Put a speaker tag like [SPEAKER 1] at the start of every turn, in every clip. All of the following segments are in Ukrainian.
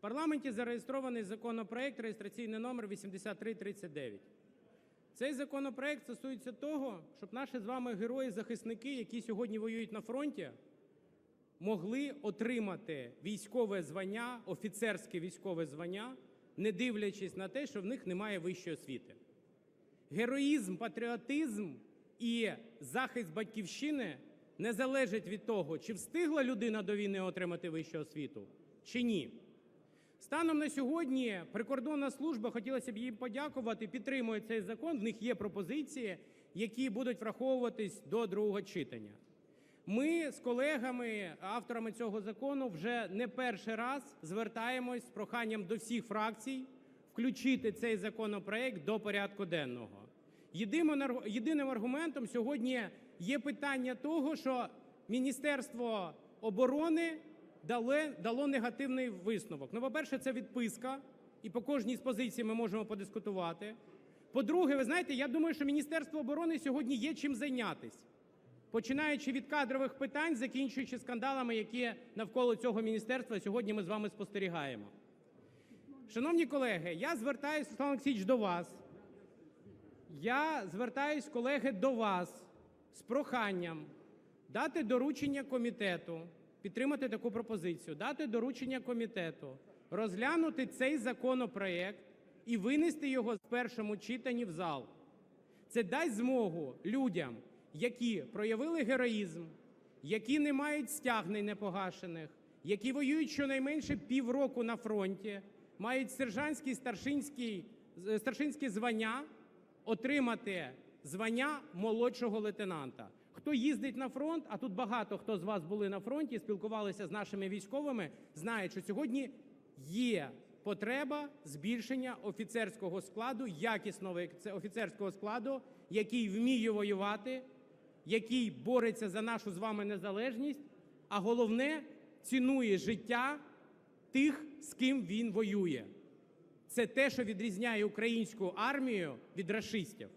[SPEAKER 1] парламенті зареєстрований законопроект реєстраційний номер 8339. Цей законопроект стосується того, щоб наші з вами герої-захисники, які сьогодні воюють на фронті, могли отримати військове звання, офіцерське військове звання, не дивлячись на те, що в них немає вищої освіти. Героїзм, патріотизм і захист батьківщини не залежать від того, чи встигла людина до війни отримати вищу освіту, чи ні. Станом на сьогодні прикордонна служба, хотілося б їй подякувати, підтримує цей закон. В них є пропозиції, які будуть враховуватись до другого читання. Ми з колегами, авторами цього закону, вже не перший раз звертаємось з проханням до всіх фракцій включити цей законопроект до порядку денного. Єдиним аргументом сьогодні є питання того, що Міністерство оборони дало, негативний висновок. Ну, по-перше, це відписка, і по кожній з позицій ми можемо подискутувати. По-друге, ви знаєте, я думаю, що Міністерство оборони сьогодні є чим зайнятися починаючи від кадрових питань, закінчуючи скандалами, які навколо цього міністерства сьогодні ми з вами спостерігаємо. Шановні колеги, я звертаюся, Руслан Олексійович, до вас. Я звертаюсь, колеги, до вас з проханням дати доручення комітету, підтримати таку пропозицію, дати доручення комітету розглянути цей законопроект і винести його в першому читанні в зал. Це дасть змогу людям, які проявили героїзм, які не мають стягнень непогашених, які воюють щонайменше півроку на фронті, мають сержантські, старшинські, старшинські звання, отримати звання молодшого лейтенанта. Хто їздить на фронт, а тут багато хто з вас були на фронті, спілкувалися з нашими військовими, знають, що сьогодні є потреба збільшення офіцерського складу, якісного офіцерського складу, який вміє воювати, який бореться за нашу з вами незалежність, а головне цінує життя тих, з ким він воює. Це те, що відрізняє українську армію від рашистів.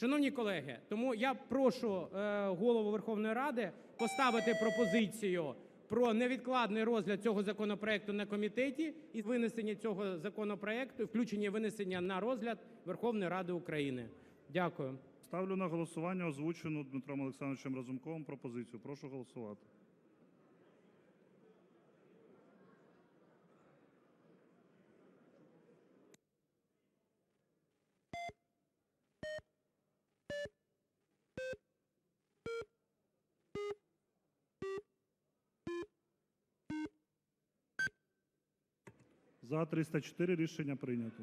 [SPEAKER 1] Шановні колеги, тому я прошу е, голову Верховної Ради поставити пропозицію про невідкладний розгляд цього законопроекту на комітеті і винесення цього законопроекту, включення винесення на розгляд Верховної Ради України. Дякую.
[SPEAKER 2] Ставлю на голосування озвучену Дмитром Олександровичем Разумковим пропозицію. Прошу голосувати. За 304 рішення прийнято.